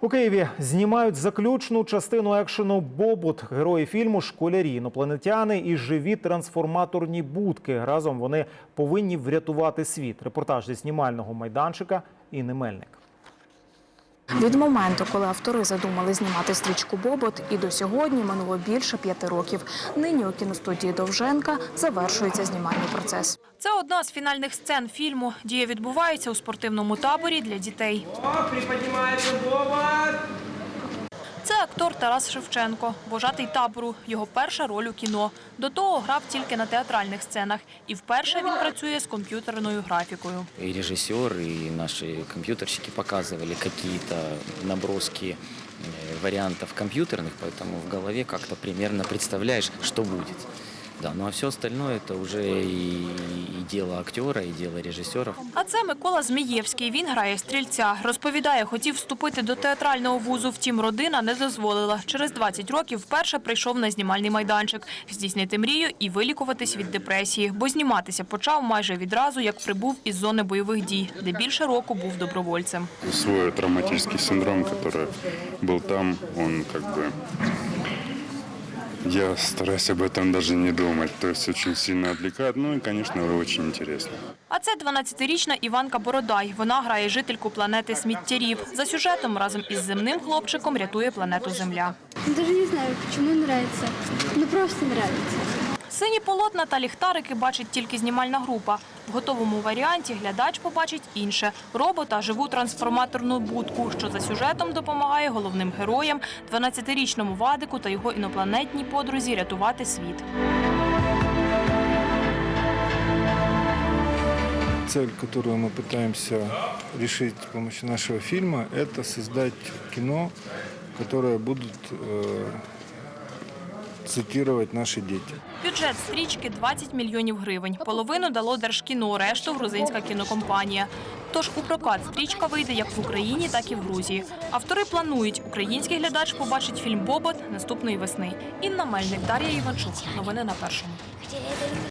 У Києві знімають заключну частину екшену Бобут. Герої фільму школярі, інопланетяни і живі трансформаторні будки. Разом вони повинні врятувати світ. Репортаж зі знімального майданчика Інни Мельник. Від моменту, коли автори задумали знімати стрічку Бобот, і до сьогодні минуло більше п'яти років. Нині у кіностудії Довженка завершується знімальний процес. Це одна з фінальних сцен фільму. Дія відбувається у спортивному таборі для дітей. О, приподнімається Боба. Це актор Тарас Шевченко, вожатий табору. Його перша роль у кіно. До того грав тільки на театральних сценах. І вперше він працює з комп'ютерною графікою. И режиссер, и наши компьютерщики показывали какие-то наброски э, вариантов компьютерных, поэтому в голове как-то примерно представляешь, что будет. Да, ну а все остальное это уже и, и дело актера, и дело режиссеров. А це Микола Змієвський. Він грає стрільця. Розповідає, хотів вступити до театрального вузу, втім родина не дозволила. Через 20 років вперше прийшов на знімальний майданчик. Здійснити мрію і вилікуватись від депресії. Бо зніматися почав майже відразу, як прибув із зони бойових дій, де більше року був добровольцем. свой травматический синдром, который был там, он как бы... Я стараюсь об этом даже не думать, то есть очень сильно отвлекает, ну и, конечно, очень интересно. А це 12-річна Іванка Бородай. Вона грає жительку планети сміттярів. За сюжетом разом із земним хлопчиком рятує планету Земля. Даже не знаю, почему подобається. Ну просто нравится. Сині полотна та ліхтарики бачить тільки знімальна група. В готовому варіанті глядач побачить інше – робота, живу трансформаторну будку, що за сюжетом допомагає головним героям, 12-річному Вадику та його інопланетній подрузі рятувати світ. Цель, которую мы пытаемся решить с помощью нашего фильма, это создать кино, которое будут э, цитировать діти. Бюджет стрічки – 20 мільйонів гривень. Половину дало Держкіно, решту – грузинська кінокомпанія. Тож у прокат стрічка вийде як в Україні, так і в Грузії. Автори планують, український глядач побачить фільм «Бобот» наступної весни. Інна Мельник, Дар'я Іванчук. Новини на першому.